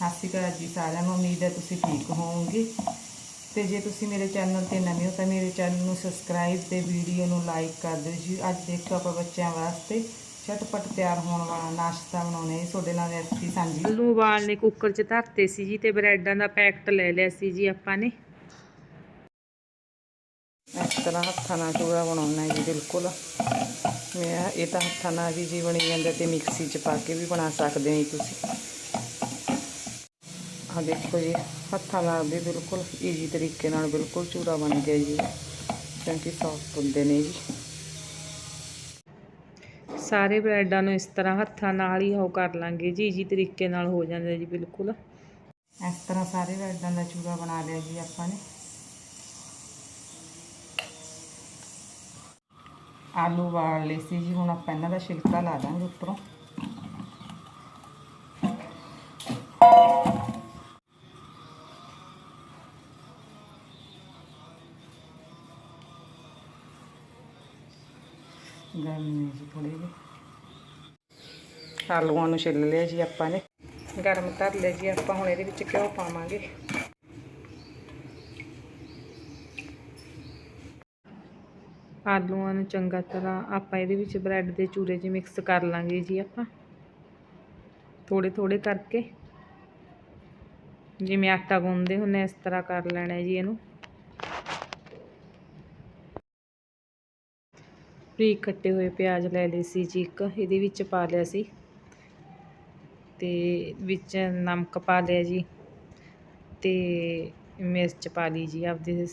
ਸਤਿ ਸ਼੍ਰੀ ਅਕਾਲ ਜੀ ਸਾਰਿਆਂ ਨੂੰ ਉਮੀਦ ਹੈ ਤੁਸੀਂ ਠੀਕ ਹੋਵੋਗੇ। ਤੇ ਜੇ ਤੁਸੀਂ ਮੇਰੇ ਚੈਨਲ ਤੇ ਨਵੇਂ ਹੋ ਤਾਂ ਮੇਰੇ ਚੈਨਲ ਨੂੰ ਸਬਸਕ੍ਰਾਈਬ ਤੇ ਵੀਡੀਓ ਨੂੰ ਲਾਈਕ ਕਰ ਦਿਓ ਜੀ। ਅੱਜ ਦੇਖੋ ਆਪਾਂ ਬੱਚਿਆਂ ਵਾਸਤੇ ਝਟਪਟ ਤਿਆਰ ਹੋਣ ਵਾਲਾ ਨਾਸ਼ਤਾ ਬਣਾਉਣੇ ਤੁਹਾਡੇ ਨਾਲ ਰੈਸਪੀ ਸਾਂਝੀ ਆਲੂ ਉਬਾਲਨੇ ਕੁੱਕਰ 'ਚ ਧਰਤੇ ਸੀ ਜੀ ਤੇ ਬ੍ਰੈਡਾਂ ਦਾ ਪੈਕਟ ਲੈ ਲਿਆ ਸੀ ਜੀ ਆਪਾਂ ਨੇ। ਇਸ ਤਰ੍ਹਾਂ ਹੱਥਾਂ ਨਾਲ ਚੂੜਾ ਬਣਾਉਣਾ ਹੈ ਜੀ ਬਿਲਕੁਲ। ਮੈਂ ਇਹ ਤਾਂ ਹੱਥਾਂ ਨਾਲ ਵੀ ਜੀ ਬਣੀ ਜਾਂਦਾ ਤੇ ਮਿਕਸੀ 'ਚ ਪਾ ਕੇ ਵੀ ਬਣਾ ਸਕਦੇ ਹੋ ਤੁਸੀਂ। ਆ ਦੇਖੋ ਜੀ ਹੱਥਾਂ ਨਾਲ ਵੀ ਬਿਲਕੁਲ ਈਜ਼ੀ ਤਰੀਕੇ ਨਾਲ ਬਿਲਕੁਲ ਚੂੜਾ ਬਣ ਗਿਆ ਜੀ। ਕਿਉਂਕਿ ਸੌਫਟ ਹੁੰਦੇ ਨੇ ਜੀ। ਸਾਰੇ ਬ੍ਰੈਡਾਂ ਨੂੰ ਇਸ ਤਰ੍ਹਾਂ ਹੱਥਾਂ ਨਾਲ ਹੀ ਉਹ ਕਰ ਲਾਂਗੇ ਜੀ ਜੀ ਤਰੀਕੇ ਨਾਲ ਹੋ ਜਾਂਦਾ ਜੀ ਬਿਲਕੁਲ। ਇਸ ਤਰ੍ਹਾਂ ਸਾਰੇ ਬੈਡਾਂ ਦਾ ਚੂੜਾ ਬਣਾ ਲਿਆ ਜੀ ਆਪਾਂ ਨੇ। ਆਲੂ ਵਾਲ ਲਏ ਸੀ ਜੀ ਹੁਣ ਆਪਾਂ ਇਹਨਾਂ ਦਾ ਛਿਲਕਾ ਲਾ ਦਾਂਗੇ ਉੱਪਰੋਂ। ਗਰਮ ਨੇ ਜੀ ਥੋੜੇ ਜਿਹੇ ਆਲੂਆਂ ਨੂੰ ਛਿੱਲ ਲਿਆ ਜੀ ਆਪਾਂ ਨੇ। ਗਰਮ ਕਰ ਲਿਆ ਜੀ, ਆਪਾਂ ਹੁਣ ਇਹਦੇ ਵਿੱਚ ਘਿਓ ਪਾਵਾਂਗੇ। ਆਲੂਆਂ ਨੂੰ ਚੰਗਾ ਤਰ੍ਹਾਂ ਆਪਾਂ ਇਹਦੇ ਵਿੱਚ ਬ੍ਰੈਡ ਦੇ ਚੂਰੇ 'ਚ ਮਿਕਸ ਕਰ ਲਾਂਗੇ ਜੀ ਆਪਾਂ। ਥੋੜੇ ਥੋੜੇ ਕਰਕੇ। ਜਿਵੇਂ ਆਟਾ ਗੁੰਨਦੇ ਹੁੰਨੇ ਇਸ ਤਰ੍ਹਾਂ ਕਰ ਲੈਣਾ ਜੀ ਇਹਨੂੰ। ਬਰੀਕ ਕੱਟੇ ਹੋਏ ਪਿਆਜ਼ ਲੈ ਲਏ ਸੀ ਜੀ ਇੱਕ, ਇਹਦੇ ਵਿੱਚ ਪਾ ਲਿਆ ਸੀ। ਤੇ ਵਿੱਚ ਨਮਕ ਪਾ ਲਿਆ ਜੀ ਤੇ ਮਿਰਚ ਪਾ ਲਈ ਜੀ, ਆਪਦੇ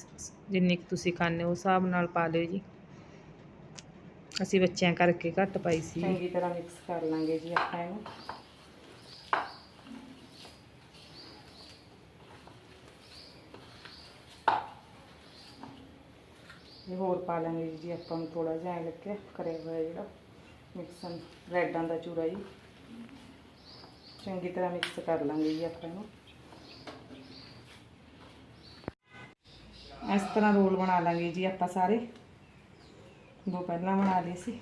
ਜਿੰਨੀ ਕੁ ਤੁਸੀਂ ਖਾਂਦੇ ਹੋ ਹਿਸਾਬ ਨਾਲ ਪਾ ਲਿਓ ਜੀ। ਅਸੀਂ ਬੱਚਿਆਂ ਕਰਕੇ ਘੱਟ ਪਾਈ ਸੀ। ਚੰਗੀ ਤਰ੍ਹਾਂ ਮਿਕਸ ਕਰ ਲਾਂਗੇ ਜੀ ਆਪਾਂ ਇਹਨੂੰ। ਇਹ ਹੋਰ ਪਾ ਲਾਂਗੇ ਜੀ ਆਪਾਂ ਨੂੰ ਥੋੜਾ ਜਿਹਾ ਐਂ ਲੱਗਿਆ, ਕਰਿਆ ਹੋਇਆ ਜਿਹੜਾ ਮਿਕਸਨ ਬ੍ਰੈਡਾਂ ਦਾ ਚੂਰਾ ਜੀ। ਚੰਗੀ ਤਰ੍ਹਾਂ ਮਿਕਸ ਕਰ ਲਾਂਗੇ ਜੀ ਆਪਾਂ ਇਹਨੂੰ। ਇਸ ਤਰ੍ਹਾਂ ਰੋਲ ਬਣਾ ਲਾਂਗੇ ਜੀ ਆਪਾਂ ਸਾਰੇ। ਦੋ ਪਹਿਲਾਂ ਬਣਾ ਲਏ ਸੀ।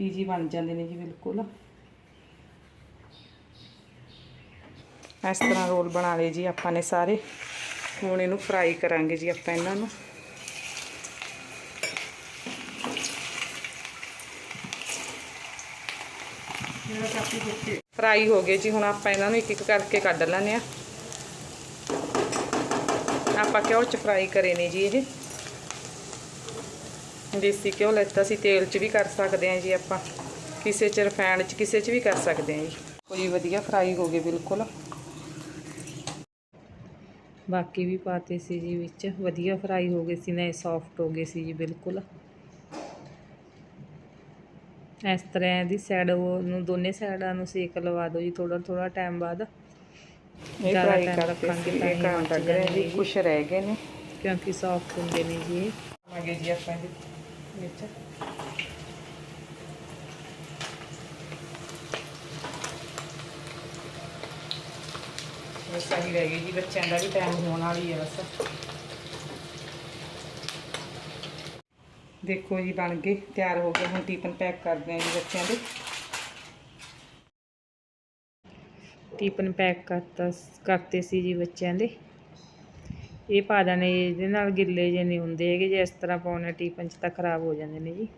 ਈਜੀ ਬਣ ਜਾਂਦੇ ਨੇ ਜੀ ਬਿਲਕੁਲ। ਇਸ ਤਰ੍ਹਾਂ ਰੋਲ ਬਣਾ ਲਏ ਜੀ ਆਪਾਂ ਨੇ ਸਾਰੇ। ਹੁਣ ਇਹਨੂੰ ਫਰਾਈ ਕਰਾਂਗੇ ਜੀ ਆਪਾਂ ਇਹਨਾਂ ਨੂੰ। ਫਰਾਈ ਹੋ ਗਏ ਜੀ, ਹੁਣ ਆਪਾਂ ਇਹਨਾਂ ਨੂੰ ਇੱਕ ਇੱਕ ਕਰਕੇ ਕੱਢ ਲੈਣੇ ਆ ਆਪਾਂ ਘਿਓ ਚ ਫਰਾਈ ਕਰੇ ਨੇ ਜੀ ਇਹ ਦੇਸੀ ਘਿਓ ਲੈਤਾ ਸੀ ਤੇਲ 'ਚ ਵੀ ਕਰ ਸਕਦੇ ਹਾਂ ਜੀ ਆਪਾਂ। ਕਿਸੇ 'ਚ ਰਿਫਾਈਨਡ 'ਚ, ਕਿਸੇ 'ਚ ਵੀ ਕਰ ਸਕਦੇ ਹਾਂ ਜੀ। ਕੋਈ ਵਧੀਆ ਫਰਾਈ ਹੋ ਗਏ ਬਿਲਕੁਲ। ਬਾਕੀ ਵੀ ਪਾਤੇ ਸੀ ਜੀ ਵਿੱਚ। ਵਧੀਆ ਫਰਾਈ ਹੋ ਗਏ ਸੀ, ਨਾ ਸੌਫਟ ਹੋ ਗਏ ਸੀ ਜੀ, ਬਿਲਕੁਲ। ਇਸ ਤਰ੍ਹਾਂ ਦੀ ਸਾਈਡ ਨੂੰ ਦੋਨੇ ਸਾਈਡਾਂ ਨੂੰ ਸੇਕ ਲਵਾ ਦਿਓ ਜੀ ਥੋੜਾ ਥੋੜਾ ਟਾਈਮ ਬਾਅਦ। ਇਹ ਫਰਾਈ ਕਰਕੇ ਰੱਖਾਂਗੇ ਸੀ ਤਾਂ ਇਹ ਹੀ ਕੰਮ ਬਚ ਲੱਗ ਰਿਹਾ ਜੀ। ਕੁਛ ਰਹਿ ਗਏ ਨੇ। ਕਿਉਂਕਿ ਸੌਫਟ ਹੁੰਦੇ ਨੇ ਜੀ। ਆਗੇ ਜੀ ਆਪਾਂ ਇਹਦੇ ਵਿੱਚ। ਬਸ ਆਹੀ ਰਹਿ ਗਈ ਜੀ ਬੱਚਿਆਂ ਦਾ ਵੀ ਟਾਈਮ ਹੋਣ ਵਾਲੀ ਹੈ ਬਸ। ਦੇਖੋ ਜੀ ਬਣ ਗਏ, ਤਿਆਰ ਹੋ ਗਏ। ਹੁਣ ਟੀਪਨ ਪੈਕ ਕਰਦੇ ਹਾਂ ਜੀ ਬੱਚਿਆਂ ਦੇ। ਟੀਪਨ ਪੈਕ ਕਰਤਾ ਕਰਤੇ ਸੀ ਜੀ ਬੱਚਿਆਂ ਦੇ। ਇਹ ਪਾ ਦੇਣੇ, ਇਹਦੇ ਨਾਲ ਗਿੱਲੇ ਜੇ ਨਹੀਂ ਹੁੰਦੇ ਹੈਗੇ, ਜੇ ਇਸ ਤਰ੍ਹਾਂ ਪਾਉਣੇ ਟੀਪਨ ਚ ਤਾਂ ਖਰਾਬ ਹੋ ਜਾਂਦੇ ਨੇ ਜੀ।